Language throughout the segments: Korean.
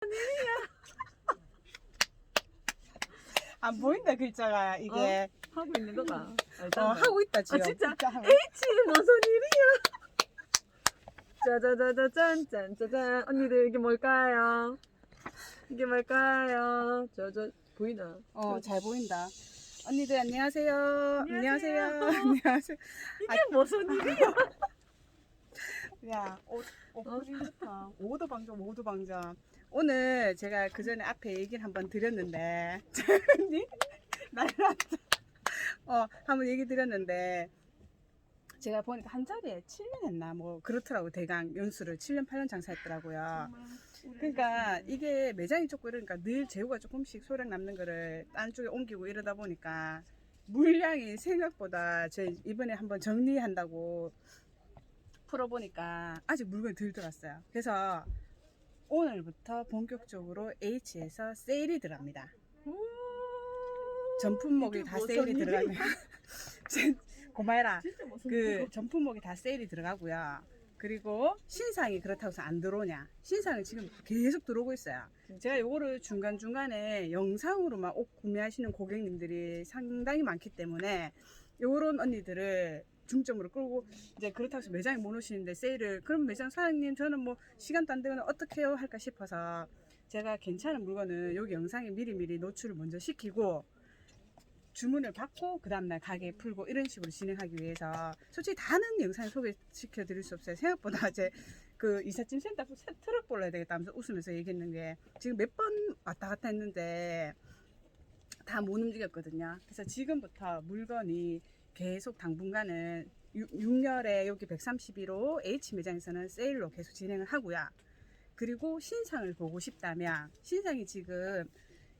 안 보인다 글자가 이게 하고 있는 거다. 어, 알잖아. 하고 있다 지금. 진짜? 하고 H 무슨 일이야? 짜자자자짠 짠짜잔 언니들 이게 뭘까요? 이게 뭘까요? 저저 보이나? 어, 잘 보인다. 언니들. 안녕하세요. 안녕하세요. 안녕하세요. 이게 무슨 일이야? 야, 옷, 옷이 좋다. 오도 방정, 오도 방정. 오늘 제가 그 전에 앞에 얘기를 한번 드렸는데, 언니? 날랐다. 어, 한번 얘기 드렸는데, 제가 보니까 한 자리에 7년 했나? 뭐, 그렇더라고, 대강 연수를 7년, 8년 장사했더라고요. 그러니까 이게 매장이 좁고 이러니까 늘 재고가 조금씩 소량 남는 거를 딴 쪽에 옮기고 이러다 보니까 물량이 생각보다 제 이번에 한번 정리한다고 풀어보니까 아직 물건이 덜 들어왔어요. 그래서 오늘부터 본격적으로 H에서 세일이 들어갑니다. 전품목이 다 세일이 들어가고요. 고마해라. 그 전품목이 다 세일이 들어가고요. 그리고 신상이 그렇다고 해서 안 들어오냐? 신상은 지금 계속 들어오고 있어요. 제가 요거를 중간중간에 영상으로만 옷 구매하시는 고객님들이 상당히 많기 때문에 요런 언니들을 중점으로 끌고 이제 그렇다고 해서 매장에 못 오시는데 세일을 그럼 매장 사장님 저는 뭐 시간도 안 되면 어떻게 해요 할까 싶어서 제가 괜찮은 물건은 여기 영상에 미리미리 노출을 먼저 시키고 주문을 받고 그 다음날 가게에 풀고 이런 식으로 진행하기 위해서 솔직히 다는 영상에 소개시켜 드릴 수 없어요. 생각보다 제 그 이삿짐 센터 새 트럭 불러야 되겠다 하면서 웃으면서 얘기했는 게 지금 몇 번 왔다 갔다 했는데 다 못 움직였거든요. 그래서 지금부터 물건이 계속 당분간은 6, 열에 여기 131호 H 매장에서는 세일로 계속 진행을 하고요. 그리고 신상을 보고 싶다면 신상이 지금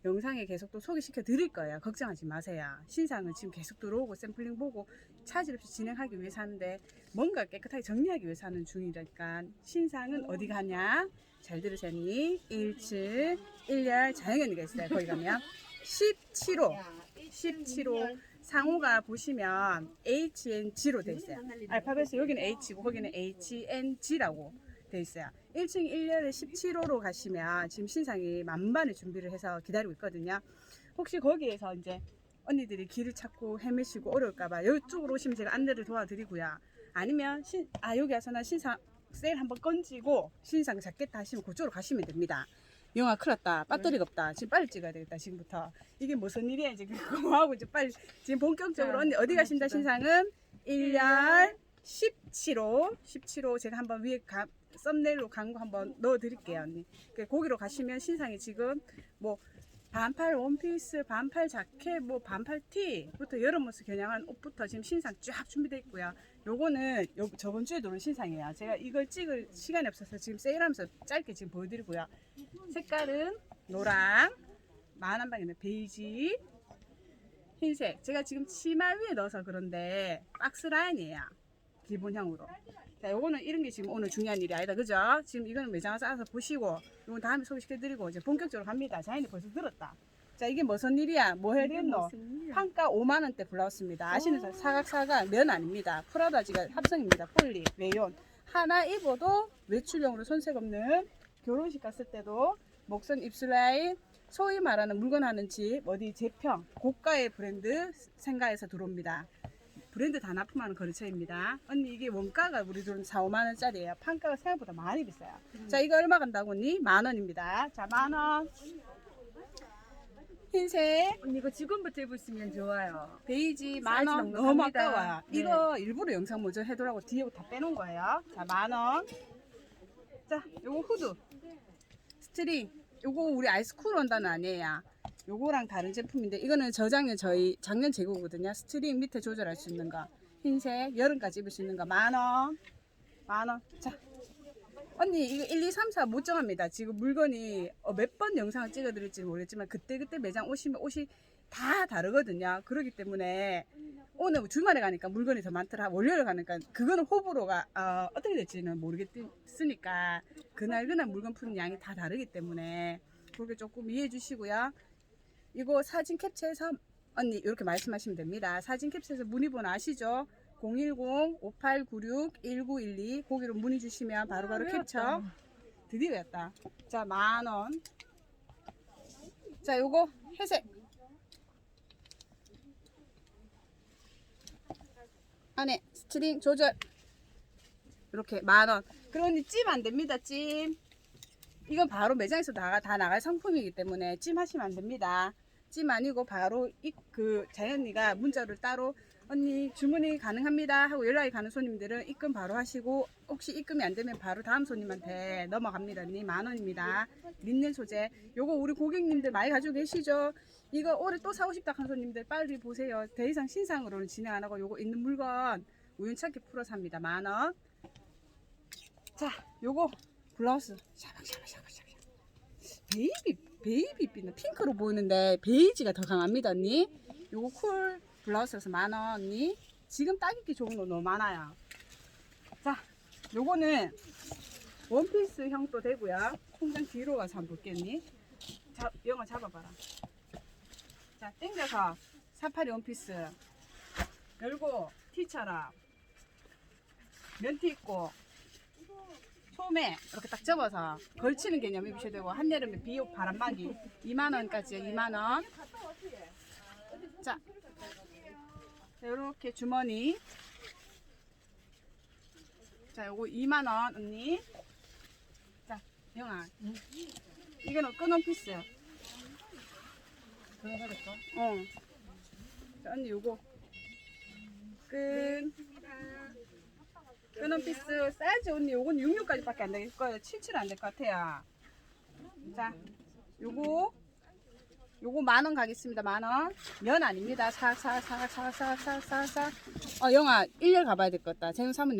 영상에 계속 또 소개시켜 드릴 거예요. 걱정하지 마세요. 신상은 지금 계속 들어오고 샘플링 보고 차질 없이 진행하기 위해서 하는데 뭔가 깨끗하게 정리하기 위해서 하는 중이니까 신상은 어디 가냐? 잘 들으셨니? 1층 1열 자영언니가 있어요. 거기 가면 17호 17호 상호가 보시면 HNG로 돼 있어요. 알파벳에 여기는 H고 거기는 HNG라고 돼 있어요. 1층 1열에 17호로 가시면 지금 신상이 만반의 준비를 해서 기다리고 있거든요. 혹시 거기에서 이제 언니들이 길을 찾고 헤매시고 어려울까봐 이쪽으로 오시면 제가 안내를 도와드리고요. 아니면 신, 아 여기 와서 나 신상 세일 한번 건지고 신상 잡겠다 하시면 그쪽으로 가시면 됩니다. 영화 큰일 났다. 배터리가 없다. 지금 빨리 찍어야 되겠다. 지금부터. 이게 무슨 일이야 이제 그거 하고 이제 빨리 지금 본격적으로 자, 언니 어디 가신다. 신상은 1열 17호 17호 제가 한번 위에 가, 썸네일로 간거 한번 넣어 드릴게요 언니 그 거기로 가시면 신상이 지금 뭐 반팔 원피스 반팔 자켓 뭐 반팔 티부터 여름 옷을 겨냥한 옷부터 지금 신상 쫙 준비되어 있고요. 요거는 요, 저번 주에 들어온 신상이에요. 제가 이걸 찍을 시간이 없어서 지금 세일하면서 짧게 지금 보여드리고요. 색깔은 노랑 만한 방에는 베이지 흰색. 제가 지금 치마 위에 넣어서 그런데 박스 라인이에요 기본형으로. 자 요거는 이런 게 지금 오늘 중요한 일이 아니다. 그죠? 지금 이거는 매장 와서 알아서 보시고 요건 다음에 소개시켜드리고 이제 본격적으로 갑니다. 자연이 벌써 들었다. 자 이게 무슨 일이야? 뭐 해야 되노? 판가 5만 원대 블라우스입니다. 아시는 사- 사각사각 면 아닙니다. 프라다지가 합성입니다. 폴리 레이온. 하나 입어도 외출용으로 손색 없는 결혼식 갔을 때도 목선 입술 라인 소위 말하는 물건 하는 집 어디 제평 고가의 브랜드 생가에서 들어옵니다. 브랜드 다 납품하는 거래처입니다. 언니 이게 원가가 우리 돈 4, 5만 원짜리예요. 판가가 생각보다 많이 비싸요. 자 이거 얼마 간다고 언니? 만 원입니다. 자 만 원. 흰색 언니 이거 지금부터 입으시면 좋아요. 베이지 만 원 넉넉합니다. 너무 아까워요. 네. 이거 일부러 영상 먼저 해두라고 뒤에 다 빼놓은 거예요. 자 만 원. 자 요거 후드 스트링 요거 우리 아이스쿨 원단은 아니에요. 요거랑 다른 제품인데 이거는 저작년 저희 작년 재고거든요. 스트링 밑에 조절할 수 있는 거 흰색 여름까지 입을 수 있는 거 만 원. 만 원. 자 언니 이거 1, 2, 3, 4 못 정합니다. 지금 물건이 어, 몇번 영상을 찍어드릴지 모르겠지만 그때그때 매장 오시면 옷이 다 다르거든요. 그렇기 때문에 오늘 주말에 가니까 물건이 더 많더라. 월요일에 가니까 그거는 호불호가 어, 어떻게 될지는 모르겠으니까 그날 그날 물건 푸는 양이 다 다르기 때문에 그렇게 조금 이해해 주시고요. 이거 사진 캡처해서 언니 이렇게 말씀하시면 됩니다. 사진 캡처해서 문의번호 아시죠? 010-5896-1912 거기로 문의 주시면 바로바로 캡처 드디어 였다. 자, 만 원. 자, 요거 회색. 안에 스트링 조절. 이렇게 만 원. 그리고 언니 찜 안 됩니다. 찜. 이건 바로 매장에서 나가 다 나갈 상품이기 때문에 찜 하시면 안 됩니다. 찜 아니고 바로 이 그 자연이가 문자를 따로 언니 주문이 가능합니다 하고 연락이 가는 손님들은 입금 바로 하시고 혹시 입금이 안 되면 바로 다음 손님한테 넘어갑니다. 언니 만 원입니다. 린넨 소재. 요거 우리 고객님들 많이 가지고 계시죠? 이거 올해 또 사고 싶다 하는 손님들 빨리 보세요. 더 이상 신상으로는 진행 안 하고 요거 있는 물건 우연찮게 풀어 삽니다. 만 원. 자, 요거 블라우스. 샤박샤박샤박샤박 베이비 베이비빛 핑크로 보이는데 베이지가 더 강합니다 언니. 요거 쿨 블라우스여서 만원 언니. 지금 딱 입기 좋은 거 너무 많아요. 자 요거는 원피스 형도 되고요. 통장 뒤로 가서 한번 볼겠니. 자 영어 잡아봐라. 자 땡겨서 사파리 원피스 열고 티처럼 면티 입고 소매 이렇게 딱 접어서 걸치는 개념 입으셔도 되고 한여름에 비옷 바람막이 2만 원까지요 2만 원. 자 이렇게 주머니. 자 요거 2만 원 언니. 자 영아. 이거는 끈원 피스 어. 자 언니 요거. 끈 끈원 피스 사이즈 언니 요건 66까지밖에 안 될 거예요. 77 안 될 것 같아요. 자 요거 요거 만 원 가겠습니다. 만 원. 면 아닙니다. 사사사사사사사사. 어 영아 1년 가봐야 될 것 같다. 재능 사모님